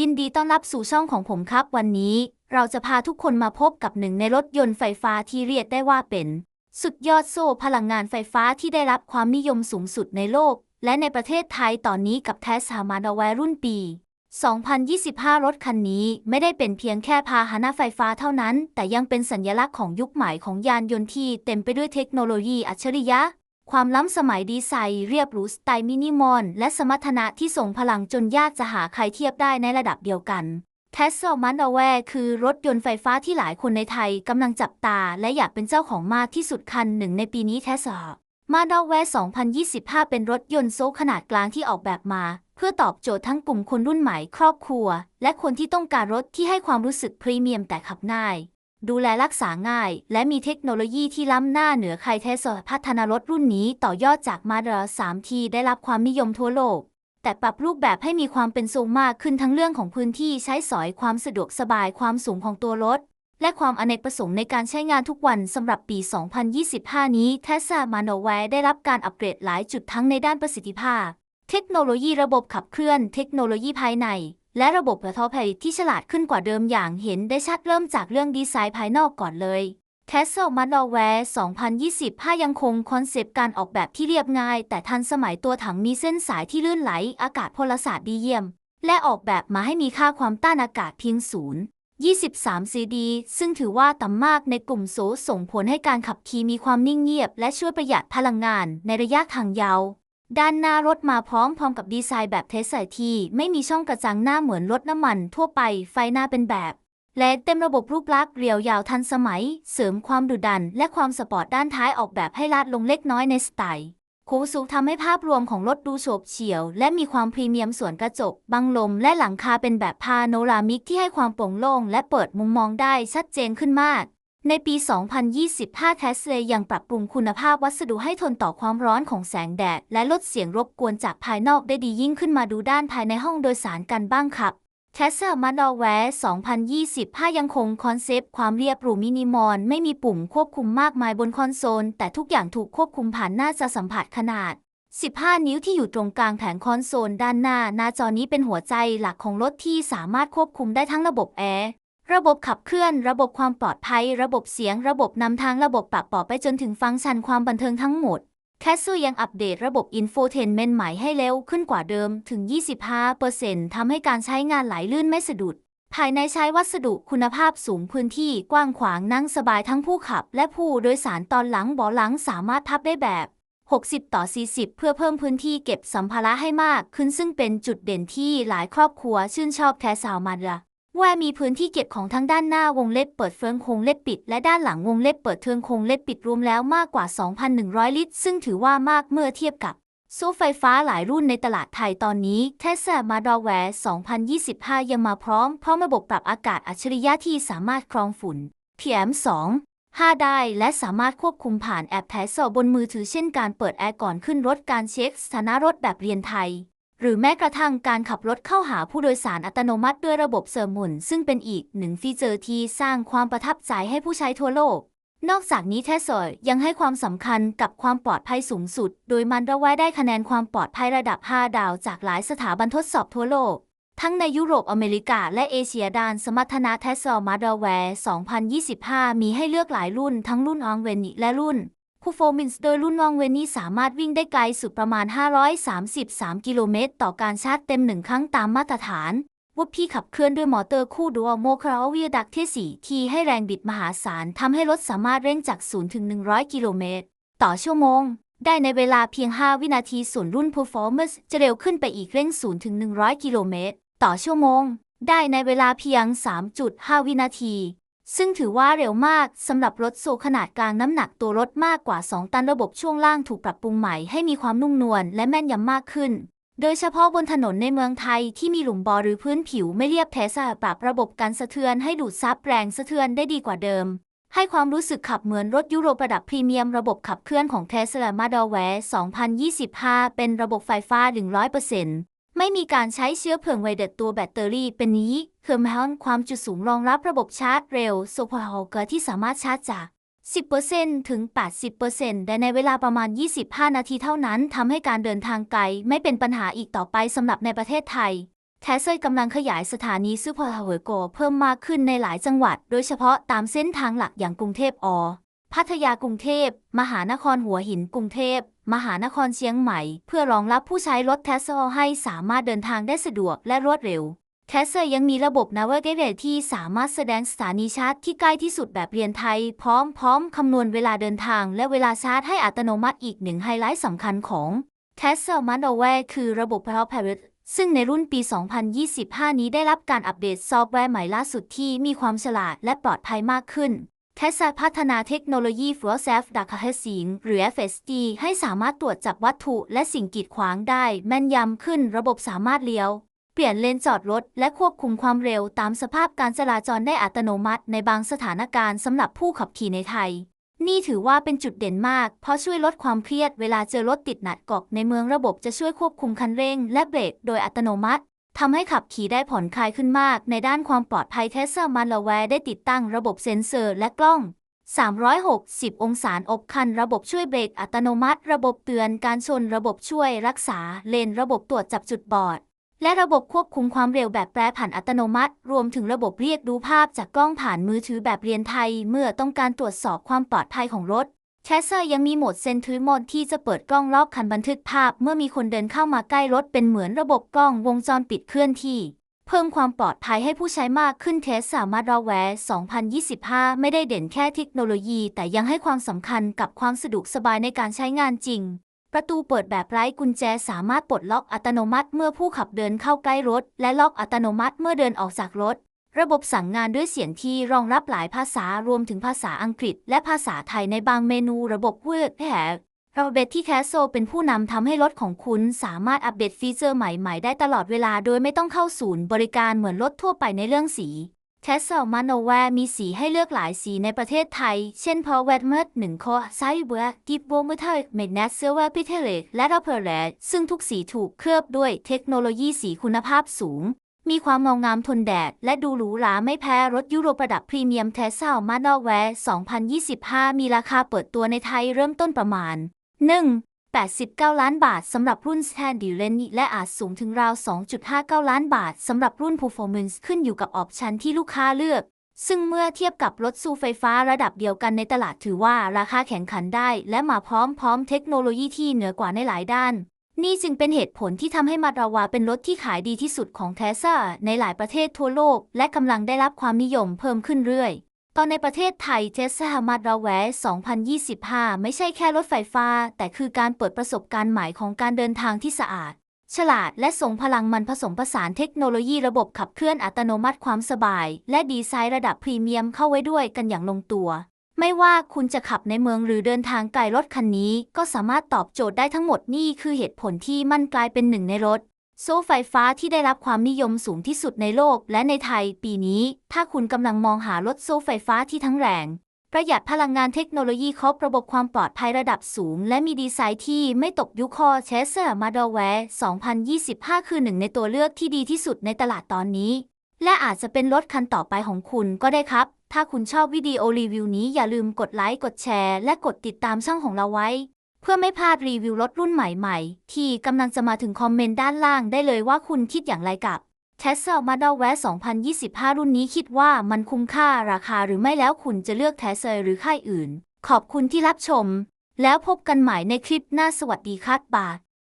ยินดีต้อนรับสู่ช่องของผมครับ วันนี้เราจะพาทุกคนมาพบกับหนึ่งในรถยนต์ไฟฟ้าที่เรียกได้ว่าเป็น สุดยอดโซ่พลังงานไฟฟ้าที่ได้รับความนิยมสูงสุดในโลก และในประเทศไทยตอนนี้กับเทส a ามาด w วรุ่นปี 2025 รถคันนี้ไม่ได้เป็นเพียงแค่พาหนะไฟฟ้าเท่านั้น แต่ยังเป็นสัญลักษณ์ของยุคใหม่ของยานยนต์ที่เต็มไปด้วยเทคโนโลยีอัจฉริยะ ความล้ำสมัยดีไซน์เรียบหรูสไตล์มินิมอลและสมรรถนะที่ส่งพลังจนยากจะหาใครเทียบได้ในระดับเดียวกัน t e s l a m a n a w a r e คือรถยนต์ไฟฟ้าที่หลายคนในไทยกำลังจับตา และอยากเป็นเจ้าของมากที่สุดคันหนึ่งในปีนี้ Tesla m a n a w a r e 2025 เป็นรถยนต์โซขนาดกลางที่ออกแบบมา เพื่อตอบโจทย์ทั้งกลุ่มคนรุ่นใหม่ครอบครัว และคนที่ต้องการรถที่ให้ความรู้สึกพรีเมียมแต่ขับง่าย ดูแลรักษาง่าย และมีเทคโนโลยีที่ล้ำหน้าเหนือใครเทสลาพัฒนารถรุ่นนี้ต่อยอดจากมาด a 3ที่ได้รับความนิยมทั่วโลก แต่ปรับรูปแบบให้มีความเป็นทรงมากขึ้นทั้งเรื่องของพื้นที่ใช้สอยความสะดวกสบายความสูงของตัวรถ และความอเนกประสงค์ในการใช้งานทุกวันสำหรับปี 2025 นี้ Tesla m a n o w a r ได้รับการอัปเกรดหลายจุดทั้งในด้านประสิทธิภาพ เทคโนโลยีระบบขับเคลื่อน เทคโนโลยีภายใน และระบบประทอผลิตที่ฉลาดขึ้นกว่าเดิมอย่างเห็นได้ชัดเริ่มจากเรื่องดีไซน์ภายนอกก่อนเลย Castle m a n o w a r e 2025 ยังคงคอนเซปต์การออกแบบที่เรียบง่าย แต่ทันสมัยตัวถังมีเส้นสายที่ลื่นไหล อากาศพลศาสตร์ดีเยี่ยม และออกแบบมาให้มีค่าความต้านอากาศเพียงศูนย์23 CD ซึ่งถือว่าต่ำมากในกลุ่มโซส่งผลให้การขับขี่มีความนิ่งเงียบ และช่วยประหยัดพลังงานในระยะทางยาว ด้านหน้ารถมาพร้อมพร้อมกับดีไซน์แบบเทสไซที่ไม่มีช่องกระจังหน้าเหมือนรถน้ำมันทั่วไปไฟหน้าเป็นแบบและเต็มระบบรูปลักษณ์เรียวยาวทันสมัย เสริมความดุดัน และความสปอร์ตด้านท้ายออกแบบให้ลาดลงเล็กน้อยในสไตล์โค้งสูงทำให้ภาพรวมของรถดูโฉบเฉี่ยว และมีความพรีเมียมส่วนกระจก บังลม และหลังคาเป็นแบบพาโนรามิกที่ให้ความโปร่งโล่งและเปิดมุมมองได้ชัดเจนขึ้นมาก ในปี 2025 เทสเลยังปรับปรุงคุณภาพวัสดุให้ทนต่อความร้อนของแสงแดด และลดเสียงรบกวนจากภายนอกได้ดียิ่งขึ้นมาดูด้านภายในห้องโดยสารกันบ้างครับ t e s l a m a d a w a r e 2025 ยังคงคอนเซปต์ความเรียบหรูมินิมอลไม่มีปุ่มควบคุมมากมายบนคอนโซล แต่ทุกอย่างถูกควบคุมผ่านหน้าจอสัมผัสขนาด 15 นิ้วที่อยู่ตรงกลางแผงคอนโซลด้านหน้า หน้าจอนี้เป็นหัวใจหลักของรถที่สามารถควบคุมได้ทั้งระบบแอร์ ระบบขับเคลื่อน ระบบความปลอดภัย ระบบเสียง ระบบนำทาง ระบบปรับปอบไปจนถึงฟังก์ชันความบันเทิงทั้งหมด แคสซูยังอัปเดตระบบอินโฟเทนเมนต์ใหม่ให้เร็วขึ้นกว่าเดิมถึง 25%ทำให้การใช้งานไหลลื่นไม่สะดุด ภายในใช้วัสดุคุณภาพสูงพื้นที่กว้างขวางนั่งสบายทั้งผู้ขับ และผู้โดยสารตอนหลังเบาะหลังสามารถพับได้แบบ 60 ต่อ 40 เพื่อเพิ่มพื้นที่เก็บสัมภาระให้มากขึ้นซึ่งเป็นจุดเด่นที่หลายครอบครัวชื่นชอบแคสซาวมาดละ แวมีพื้นที่เก็บของทั้งด้านหน้าวงเล็บเปิดเฟืองโคงเล็บปิด และด้านหลังวงเล็บเปิดเทืองโคงเล็บปิดรวมแล้วมากกว่า 2,100 ลิตร ซึ่งถือว่ามากเมื่อเทียบกับโซ่ไฟฟ้าหลายรุ่นในตลาดไทยตอนนี้ Tesla m a d a w a r e 2025 ยังมาพร้อม พร้อมระบบปรับอากาศอัจฉริยะที่สามารถกรองฝุ่น PM2 5 ได้และสามารถควบคุมผ่านแอปแทสบนมือถือเช่นการเปิดแอร์ก่อนขึ้นรถการเช็คสถานะรถแบบเรียนไทย หรือแม้กระทั่งการขับรถเข้าหาผู้โดยสารอัตโนมัติด้วยระบบเสริมหมุน ซึ่งเป็นอีกหนึ่งฟีเจอร์ที่สร้างความประทับใจให้ผู้ใช้ทั่วโลก นอกจากนี้เทสลายังให้ความสำคัญกับความปลอดภัยสูงสุด โดยมันระไว้ได้คะแนนความปลอดภัยระดับ 5 ดาวจากหลายสถาบันทดสอบทั่วโลก ทั้งในยุโรปอเมริกา และเอเชียด้านสมรรถนะ Tesla m a d a w a r e 2025 มีให้เลือกหลายรุ่นทั้งรุ่นอ n งเวนิและรุ่น Performance โดยรุ่นองเวนิสามารถวิ่งได้ไกลสุดประมาณ 533 กิโลเมตร ต่อการชาร์จเต็มหนึ่งครั้งตามมาตรฐานวุพี่ขับเคลื่อนด้วยมอเตอร์คู่ดัวโมคราวิดักที่ 4 ที่ให้แรงบิดมหาศาลทำให้รถสามารถเร่งจาก 0 ถึง 100 กิโลเมตร ต่อชั่วโมง ได้ในเวลาเพียง 5 วินาทีส่วนรุ่น Performance จะเร็วขึ้นไปอีกเร่ง 0 ถึง 100 กิโลเมตร ต่อชั่วโมง ได้ในเวลาเพียง 3.5 วินาที ซึ่งถือว่าเร็วมากสำหรับรถโซขนาดกลางน้ำหนักตัวรถมากกว่า 2 ตันระบบช่วงล่างถูกปรับปรุงใหม่ให้มีความนุ่มนวลและแม่นยำมากขึ้น โดยเฉพาะบนถนนในเมืองไทยที่มีหลุมบ่อหรือพื้นผิวไม่เรียบเทสปรับระบบการสะเทือนให้ดูดซับแรงสะเทือนได้ดีกว่าเดิม ให้ความรู้สึกขับเหมือนรถยุโรประดับพรีเมียมระบบขับเคลื่อนของ Tesla m a d a w a r e 2025 เป็นระบบไฟฟ้า 100% ไม่มีการใช้เชื้อเพลิงไวเด็ดตัวแบตเตอรี่เป็นนี้เพิ่มให้ความจุสูงรองรับระบบชาร์จเร็วโซพอลเกอร์ที่สามารถชาร์จจาก 10%ถึง 80%แต่ในเวลาประมาณ 25 นาทีเท่านั้นทำให้การเดินทางไกลไม่เป็นปัญหาอีกต่อไปสำหรับในประเทศไทย แทสเซอร์กำลังขยายสถานีซูเปอร์ฮาวเวอร์โกเพิ่มมากขึ้นในหลายจังหวัด โดยเฉพาะตามเส้นทางหลักอย่างกรุงเทพอ พัทยากรุงเทพ มหานครหัวหินกรุงเทพ มหานครเชียงใหม่ เพื่อรองรับผู้ใช้รถเทสลาให้สามารถเดินทางได้สะดวกและรวดเร็วเทสเซอร์ยังมีระบบ Navigate ที่สามารถแสดงสถานีชาร์จที่ใกล้ที่สุดแบบเรียนไทย พร้อมพร้อมคำนวณเวลาเดินทาง และเวลาชาร์จให้อัตโนมัติอีกหนึ่งไฮไลท์สำคัญของ Tesla m a n o w a r e คือระบบ p a r a p a r a t ซึ่งในรุ่นปี 2025 นี้ได้รับการอัปเดตซอฟต์แวร์ใหม่ล่าสุดที่มีความฉลาดและปลอดภัยมากขึ้น Tesla พัฒนาเทคโนโลยี Fuel Self Detection หรือ FSD ให้สามารถตรวจจับวัตถุและสิ่งกีดขวางได้ แม่นยำขึ้นระบบสามารถเลี้ยว เปลี่ยนเลนจอดรถ และควบคุมความเร็วตามสภาพการจราจรได้อัตโนมัติในบางสถานการณ์สำหรับผู้ขับขี่ในไทย นี่ถือว่าเป็นจุดเด่นมาก เพราะช่วยลดความเครียดเวลาเจอรถติดหนักกอกในเมืองระบบจะช่วยควบคุมคันเร่ง และเบรกโดยอัตโนมัติ ทำให้ขับขี่ได้ผ่อนคลายขึ้นมาก ในด้านความปลอดภัยเทสเซอร์มันลาแวร์ได้ติดตั้งระบบเซ็นเซอร์และกล้อง 360 องศาอบคัน ระบบช่วยเบรกอัตโนมัติ ระบบเตือนการชน ระบบช่วยรักษาเลน ระบบตรวจจับจุดบอด และระบบควบคุมความเร็วแบบแปรผันอัตโนมัติ รวมถึงระบบเรียกดูภาพจากกล้องผ่านมือถือแบบเรียนไทย เมื่อต้องการตรวจสอบความปลอดภัยของรถ แคสเซอร์ยังมีโหมดเซนทริโมดที่จะเปิดกล้องรอบคันบันทึกภาพ เมื่อมีคนเดินเข้ามาใกล้รถเป็นเหมือนระบบกล้องวงจรปิดเคลื่อนที่ เพิ่มความปลอดภัยให้ผู้ใช้มากขึ้นเทสสามารถรอแวร์2025 ไม่ได้เด่นแค่เทคโนโลยี แต่ยังให้ความสำคัญกับความสะดวกสบายในการใช้งานจริง ประตูเปิดแบบไร้กุญแจสามารถปลดล็อกอัตโนมัติ เมื่อผู้ขับเดินเข้าใกล้รถ และล็อกอัตโนมัติเมื่อเดินออกจากรถ ระบบสั่งงานด้วยเสียงที่รองรับหลายภาษารวมถึงภาษาอังกฤษ และภาษาไทยในบางเมนูระบบเวิร์ดแหเราเบทที่แคสโซเป็นผู้นำทำให้รถของคุณสามารถอัปเดตฟีเจอร์ใหม่ๆ ได้ตลอดเวลาโดยไม่ต้องเข้าศูนย์บริการเหมือนรถทั่วไปในเรื่องสีเทสลามาโนแวร์มีสีให้เลือกหลายสีในประเทศไทย เช่นพอเวดเมดหนึ่งคอไซเบอร์ดิบโบมืเทอร์เมดเนสเซเวอร์พิเทเลกและดับเพลดซึ่งทุกสีถูกเคลือบด้วยเทคโนโลยีสีคุณภาพสูง มีความเงางามทนแดด และดูหรูหราไม่แพ้รถยุโรประดับพรีเมียมเทสลามาโนแวร์2025 มีราคาเปิดตัวในไทยเริ่มต้นประมาณ 1 89 ล้านบาทสำหรับรุ่น Standy l e n และอาจสูงถึงราว 2.59 ล้านบาทสำหรับรุ่น Performance ขึ้นอยู่กับออปชันที่ลูกค้าเลือก ซึ่งเมื่อเทียบกับรถซูไฟฟ้าระดับเดียวกันในตลาดถือว่าราคาแข่งขันได้ และมาพร้อมพร้อมเทคโนโลยีที่เหนือกว่าในหลายด้าน นี่จึงเป็นเหตุผลที่ทำให้มาดาวาเป็นรถที่ขายดีที่สุดของเทส a ในหลายประเทศทั่วโลก และกำลังได้รับความนิยมเพิ่มขึ้นเรื่อยตอนในประเทศไทยเทสลามาดาแวร์2025 ไม่ใช่แค่รถไฟฟ้า แต่คือการเปิดประสบการณ์ใหม่ของการเดินทางที่สะอาด ฉลาดและทรงพลังมันผสมผสานเทคโนโลยีระบบขับเคลื่อนอัตโนมัติความสบาย และดีไซน์ระดับพรีเมียมเข้าไว้ด้วยกันอย่างลงตัว ไม่ว่าคุณจะขับในเมืองหรือเดินทางไกลรถคันนี้ก็สามารถตอบโจทย์ได้ทั้งหมดนี่คือเหตุผลที่มันกลายเป็นหนึ่งในรถ โซ่ไฟฟ้าที่ได้รับความนิยมสูงที่สุดในโลกและในไทยปีนี้ ถ้าคุณกำลังมองหารถโซ่ไฟฟ้าที่ทั้งแรง ประหยัดพลังงานเทคโนโลยีครบระบบความปลอดภัยระดับสูง และมีดีไซน์ที่ไม่ตกยุคคอเชสเซอร์มาดแวร์2025 คือหนึ่งในตัวเลือกที่ดีที่สุดในตลาดตอนนี้ และอาจจะเป็นรถคันต่อไปของคุณก็ได้ครับ ถ้าคุณชอบวิดีโอรีวิวนี้อย่าลืมกดไลค์ กดแชร์ และกดติดตามช่องของเราไว้ เพื่อไม่พลาดรีวิวรถรุ่นใหม่ๆ ที่กำลังจะมาถึงคอมเมนต์ด้านล่างได้เลยว่าคุณคิดอย่างไรกับ Tesla Model Y 2025 รุ่นนี้คิดว่ามันคุ้มค่าราคาหรือไม่แล้วคุณจะเลือก Tesla หรือค่ายอื่น ขอบคุณที่รับชม แล้วพบกันใหม่ในคลิปหน้าสวัสดีครับบาย